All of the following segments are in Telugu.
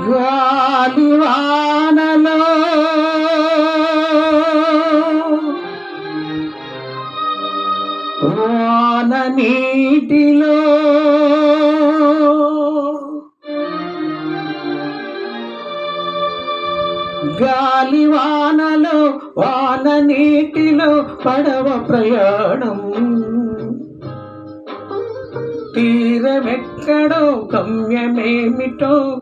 గాలివానలో వాన నీటిలో గాలి వాన నీటిలో పడవ ప్రయాణం. తీరమెక్కడో గమ్యమేమిటో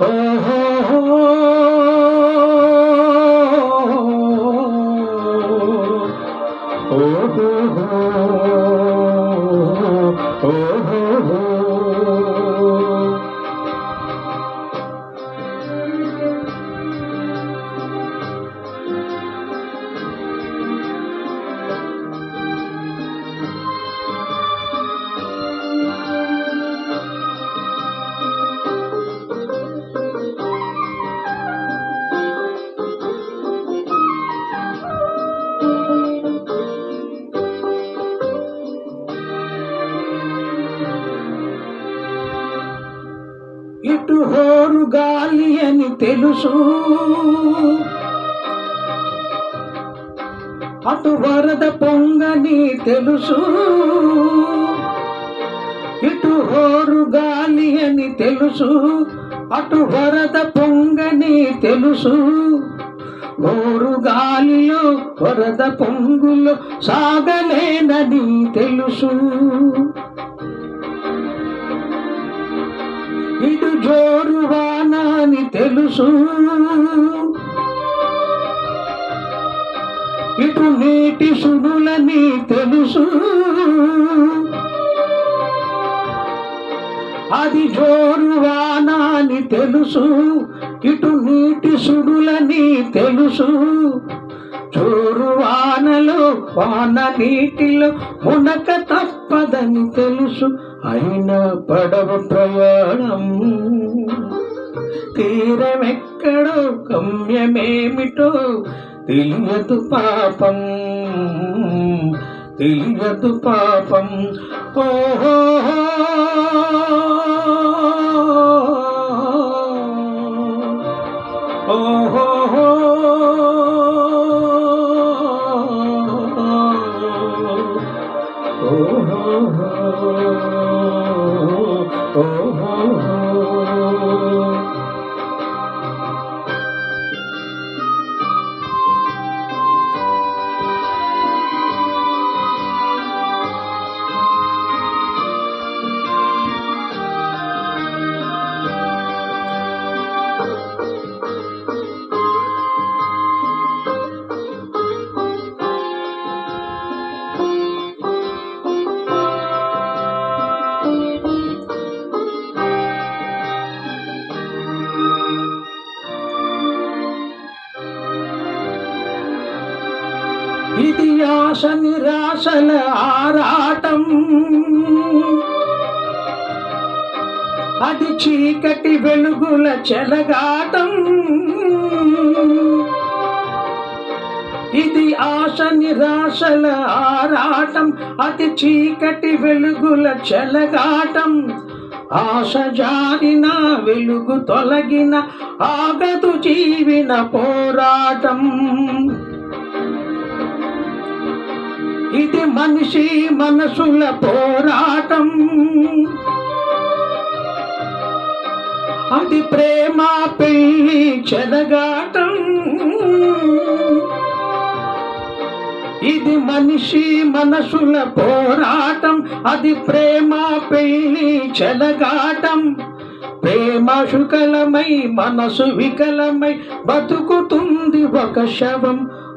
ఇటు తెలుసు. అటు వరద పొంగని తెలుసు. ఇటు హోరు గాలి అని తెలుసు. అటు వరద పొంగని తెలుసు. హోరు గాలిలో వరద పొంగులో సాగలేనని తెలుసు. తెలుసు. ఇటు నీటి సుడులని తెలుసు. అది జోరు వానని తెలుసు. ఇటు నీటి సుడులని తెలుసు. జోరు వానలో వాన నీటిలో మునక తప్పదని తెలుసు. అయిన పడవ ప్రయాణం. తీరమెక్కడో గమ్యమేమిటో తెలియదు పాపం. తెలియదు పాపం. ఓహో! ఓ ఇది ఆశ నిరాశల ఆరాటం. అది చీకటి వెలుగుల చెలగాటం. ఇది ఆశ నిరాశల ఆరాటం. అది చీకటి వెలుగుల చెలగాటం. ఆశ జారిన వెలుగు తొలగిన ఆగదు జీవిన పోరాటం. ఇది మనిషి మనసుల పోరాటం. అది ప్రేమ పెళ్ళి చెలగాటం ఇది మనిషి మనసుల పోరాటం. అది ప్రేమ పెళ్ళి చెలగాటం ప్రేమ శుకలమై మనసు వికలమై బతుకుతుంది ఒక శవం.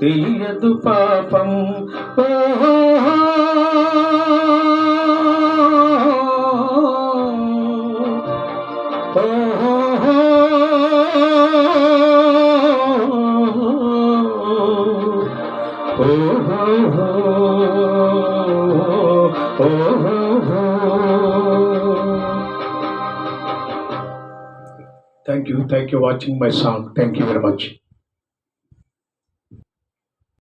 తెలియదు పాపం ఓహో Thank you, thank you watching my song. Thank you very much.